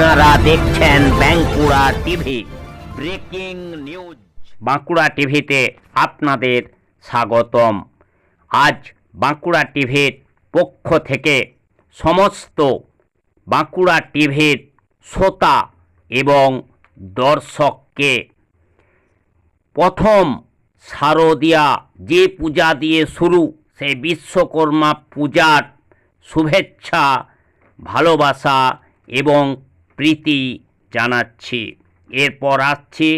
আপনারা দেখছেন Bankura TV. Breaking news. Bankura টিভিতে আপনাদের স্বাগতম। আজ বাঁকুড়া টিভির পক্ষ থেকে সমস্ত বাঁকুড়া টিভির শ্রোতা এবং দর্শককে প্রথম শারদিয়া যে পূজা দিয়ে শুরু সেই বিশ্বকর্মা পূজার শুভেচ্ছা, ভালোবাসা এবং প্রীতি জানাচ্ছি। এরপর আসছি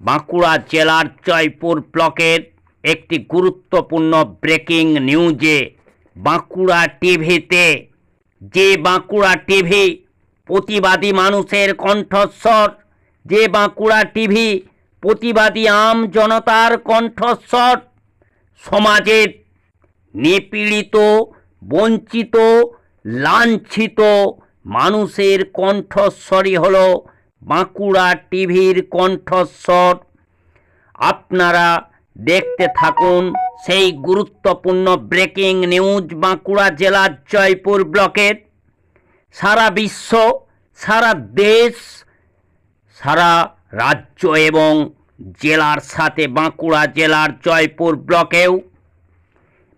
বাঁকুড়া জেলার জয়পুর ব্লকের একটি গুরুত্বপূর্ণ ব্রেকিং নিউজে। বাঁকুড়া টিভিতে যে বাঁকুড়া টিভি প্রতিবাদী মানুষের কণ্ঠস্বর, যে বাঁকুড়া টিভি প্রতিবাদী আম জনতার কণ্ঠস্বর, সমাজের নিপীড়িত, বঞ্চিত, লাঞ্ছিত মানুষের কণ্ঠস্বরই হল বাঁকুড়া টিভির কণ্ঠস্বর। আপনারা দেখতে থাকুন সেই গুরুত্বপূর্ণ ব্রেকিং নিউজ বাঁকুড়া জেলার জয়পুর ব্লকের। সারা বিশ্ব, সারা দেশ, সারা রাজ্য এবং জেলার সাথে বাঁকুড়া জেলার জয়পুর ব্লকেও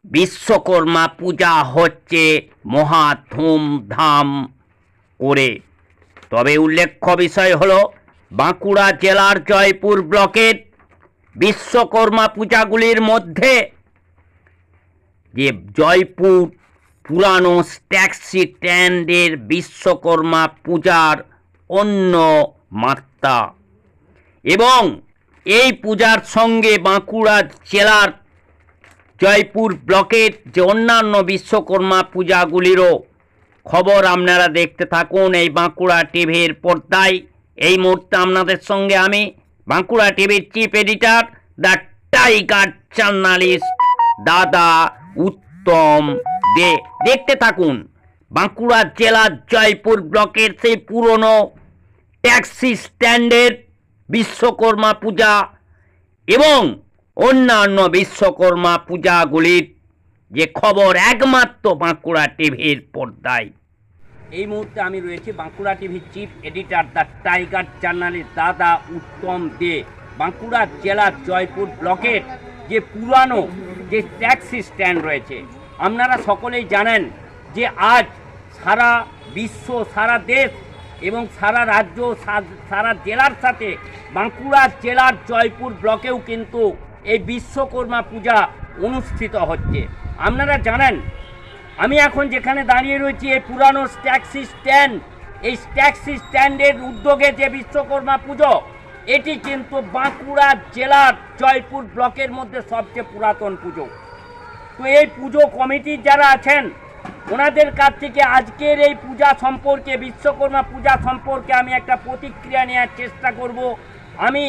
বিশ্বকর্মা পূজা হচ্ছে মহা ধুমধাম। করে তবে উল্লেখ্য বিষয় হলো, বাঁকুড়া জেলার জয়পুর ব্লকের বিশ্বকর্মা পূজাগুলির মধ্যে যে জয়পুর পুরানো ট্যাক্সি স্ট্যান্ডের বিশ্বকর্মা পূজার অন্য মাত্রা। এবং এই পূজার সঙ্গে বাঁকুড়া জেলার জয়পুর ব্লকের যে অন্যান্য বিশ্বকর্মা পূজাগুলিরও খবর আপনারা দেখতে থাকুন এই বাঁকুড়া টিভির পর্দায়। এই মুহূর্তে আপনাদের সঙ্গে আমি বাঁকুড়া টিভির chief editor, the tiger journalist, দাদা উত্তম দে। দেখতে থাকুন, বাঁকুড়া জেলার জয়পুর ব্লকের সেই পুরনো ট্যাক্সি স্ট্যান্ডের বিশ্বকর্মা পূজা এবং অন্যান্য বিশ্বকর্মা পূজাগুলির যে খবর একমাত্র বাঁকুড়া টিভির পর্দায়। এই মুহূর্তে আমি রয়েছি বাঁকুড়া টিভির chief editor, the tiger journalist দাদা উত্তম দে। বাঁকুড়া জেলার জয়পুর ব্লকের যে পুরানো যে ট্যাক্সি স্ট্যান্ড রয়েছে, আপনারা সকলেই জানেন যে আজ সারা বিশ্ব, সারা দেশ এবং সারা রাজ্য সারা জেলার সাথে বাঁকুড়া জেলার জয়পুর ব্লকেও কিন্তু এই বিশ্বকর্মা পূজা অনুষ্ঠিত হচ্ছে। আপনারা জানেন আমি এখন যেখানে দাঁড়িয়ে রয়েছি, এই পুরানো ট্যাক্সি স্ট্যান্ড। এই ট্যাক্সি স্ট্যান্ডের উদ্যোগে যে বিশ্বকর্মা পুজো, এটি কিন্তু বাঁকুড়া জেলার জয়পুর ব্লকের মধ্যে সবচেয়ে পুরাতন পুজো। তো এই পুজো কমিটির যারা আছেন, ওনাদের কাছ থেকে আজকের এই পূজা সম্পর্কে, বিশ্বকর্মা পূজা সম্পর্কে আমি একটা প্রতিক্রিয়া নেওয়ার চেষ্টা করব। আমি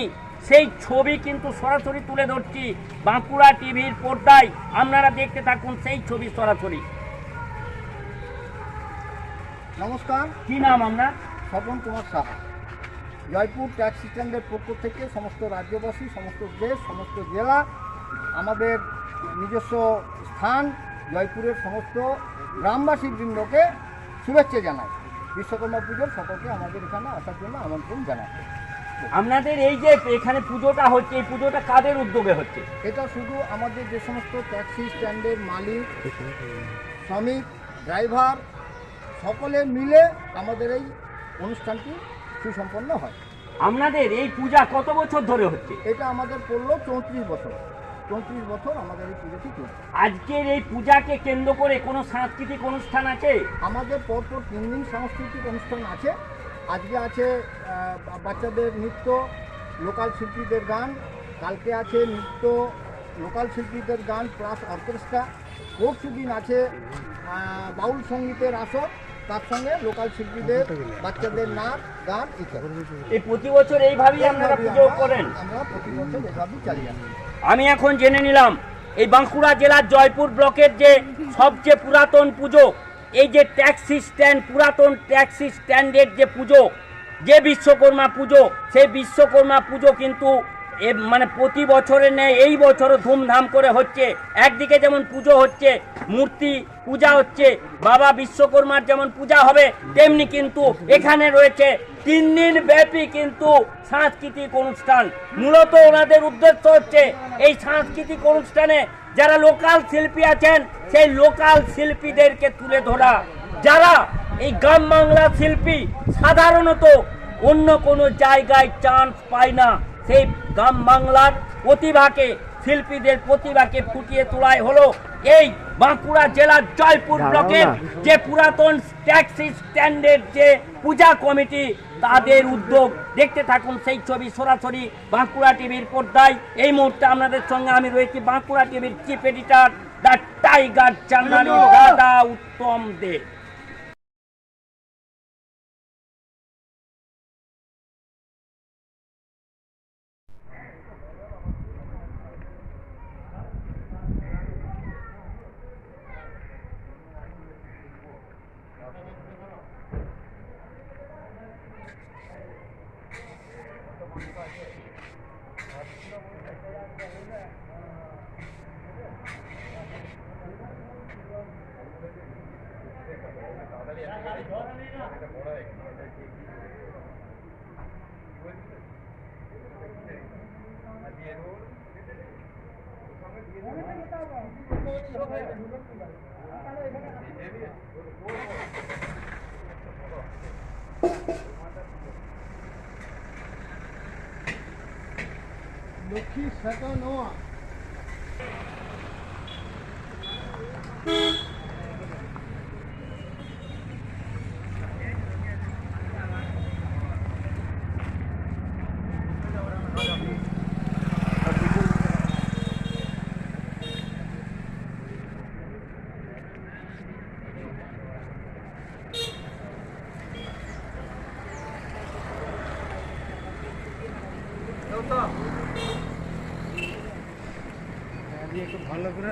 সেই ছবি কিন্তু সরাসরি তুলে ধরছি বাঁকুড়া টিভির পর্দায়। আপনারা দেখতে থাকুন সেই ছবি সরাসরি। নমস্কার কি নাম আপনার? স্বপন কুমার সাহা। জয়পুর ট্যাক্সি স্ট্যান্ডের পক্ষ থেকে সমস্ত রাজ্যবাসী সমস্ত দেশ সমস্ত জেলা আমাদের নিজস্ব স্থান জয়পুরের সমস্ত গ্রামবাসী বৃন্দকে শুভেচ্ছা জানাই। বিশ্বকর্মা পুজোর সকলকে আমাদের এখানে আসার জন্য আমন্ত্রণ জানাই। আপনাদের এই যে এখানে পুজোটা হচ্ছে এই পুজোটা কাদের উদ্যোগে হচ্ছে? এটা শুধু আমাদের যে সমস্ত ট্যাক্সি স্ট্যান্ডের মালিক শ্রমিক ড্রাইভার সকলে মিলে আমাদের এই অনুষ্ঠানটি সুসম্পন্ন হয়। আপনাদের এই পূজা কত বছর ধরে হচ্ছে? এটা আমাদের পড়ল চৌত্রিশ বছর। চৌত্রিশ বছর আমাদের এই পুজোটি চলছে। আজকের এই পূজাকে কেন্দ্র করে কোনো সাংস্কৃতিক অনুষ্ঠান আছে? আমাদের পরপর তিন দিন সাংস্কৃতিক অনুষ্ঠান আছে। আজকে আছে আহ, বাচ্চাদের নৃত্য লোকাল শিল্পীদের গান কালকে আছে নৃত্য লোকাল শিল্পীদের গান প্লাস অর্কেস্ট্রা। পরশু দিন আছে আহ, বাউল সঙ্গীতের আসর। তার সঙ্গে লোকাল শিল্পীদের বাচ্চাদের নাচ গান ইত্যাদি। এই প্রতি বছর এইভাবেই আপনারা পুজো করেন? আমরা প্রতি বছর চালিয়ে আসি। আমি এখন জেনে নিলাম এই বাঁকুড়া জেলার জয়পুর ব্লকের যে সবচেয়ে পুরাতন পুজো এই যে ট্যাক্সি স্ট্যান্ড পুরাতন ট্যাক্সি স্ট্যান্ডের যে পুজো যে বিশ্বকর্মা পুজো সেই বিশ্বকর্মা পুজো কিন্তু এ মানে প্রতি বছরে নেয় এই বছরও ধুমধাম করে হচ্ছে। একদিকে যেমন পুজো হচ্ছে, মূর্তি পূজা হচ্ছে, বাবা বিশ্বকর্মার যেমন পূজা হবে, তেমনি কিন্তু এখানে রয়েছে তিন দিন ব্যাপী কিন্তু সাংস্কৃতিক অনুষ্ঠান। মূলত ওনাদের উদ্দেশ্য হচ্ছে এই সাংস্কৃতিক অনুষ্ঠানে যারা লোকাল শিল্পী আছেন, সেই লোকাল শিল্পীদেরকে তুলে ধরা। যারা এই গ্রাম বাংলা শিল্পী, সাধারণত অন্য কোনো জায়গায় চান্স পায় না। সেই গ্রাম বাংলার প্রতিভাকে শিল্পীদের প্রতিভাকে ফুটিয়ে তোলাই হলো এই বাঁকুড়া জেলার জয়পুর ব্লকের যে পুরাতন ট্যাক্সি স্ট্যান্ডের যে পূজা কমিটি তাদের উদ্যোগ। দেখতে থাকুন সেই ছবি সরাসরি বাঁকুড়া টিভির পর্দায়। এই মুহূর্তে আপনাদের সঙ্গে আমি রয়েছি বাঁকুড়া টিভির chief editor the tiger journalist দাদা উত্তম দে লক্ষ্মী শেখা নোয়া দিয়ে একটু ভালো করে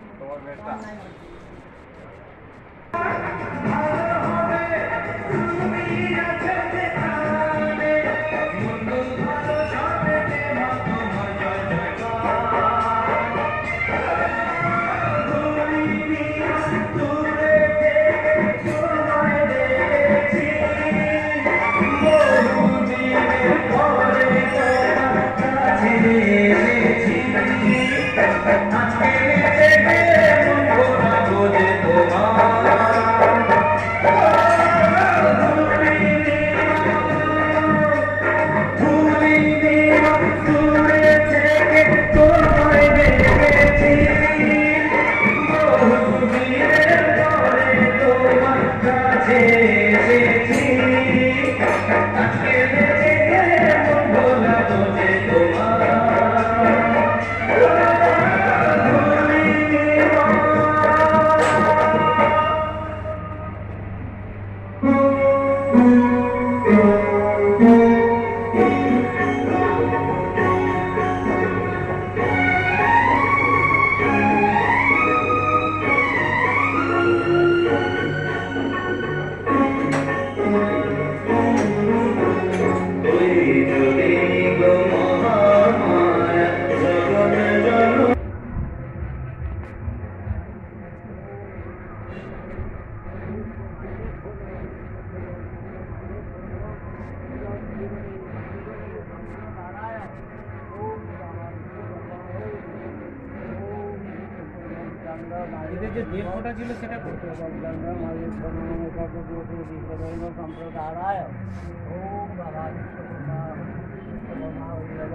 Oh, that's.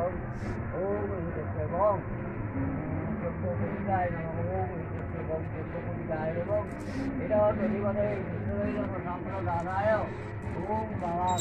không ô mình được sài gòn được cô đi dài là ô mình được sài gòn được cô đi dài đúng không thế đó đi qua đây chơi là còn nằm nó giả ra không ô mà làm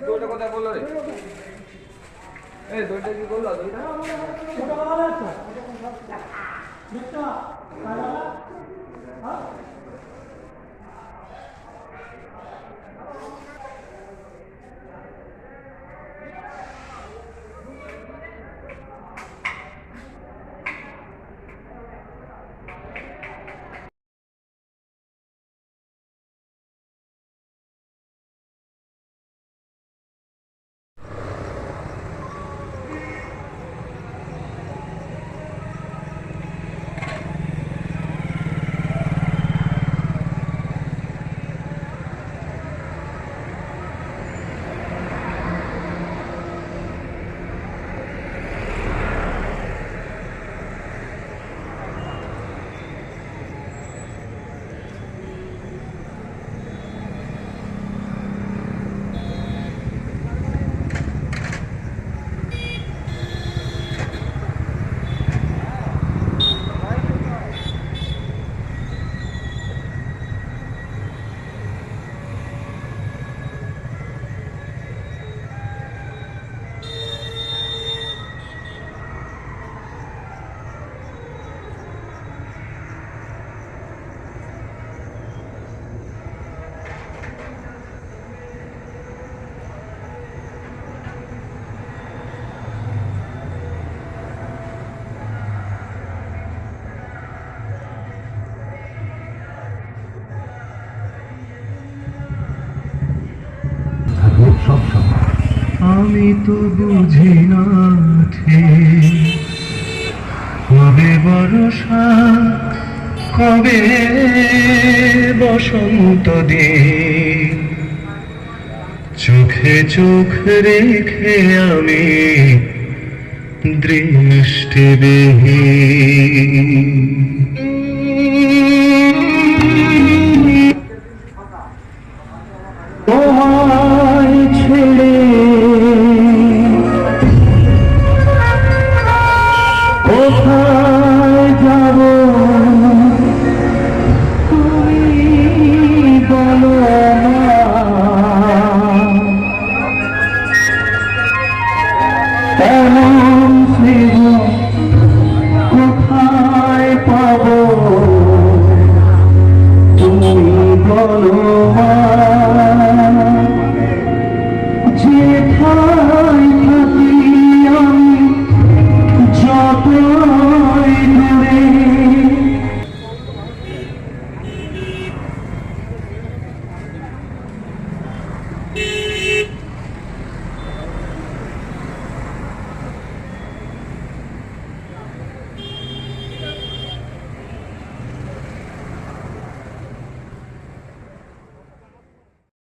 দড়িটা কোথায় বলল রে? এই দড়িটা কি করল দড়িটা আমি তো বুঝি না কবে বর্ষা কবে বসন্ত দিন? চোখে চোখ রেখে আমি দৃষ্টিবিহীন। home.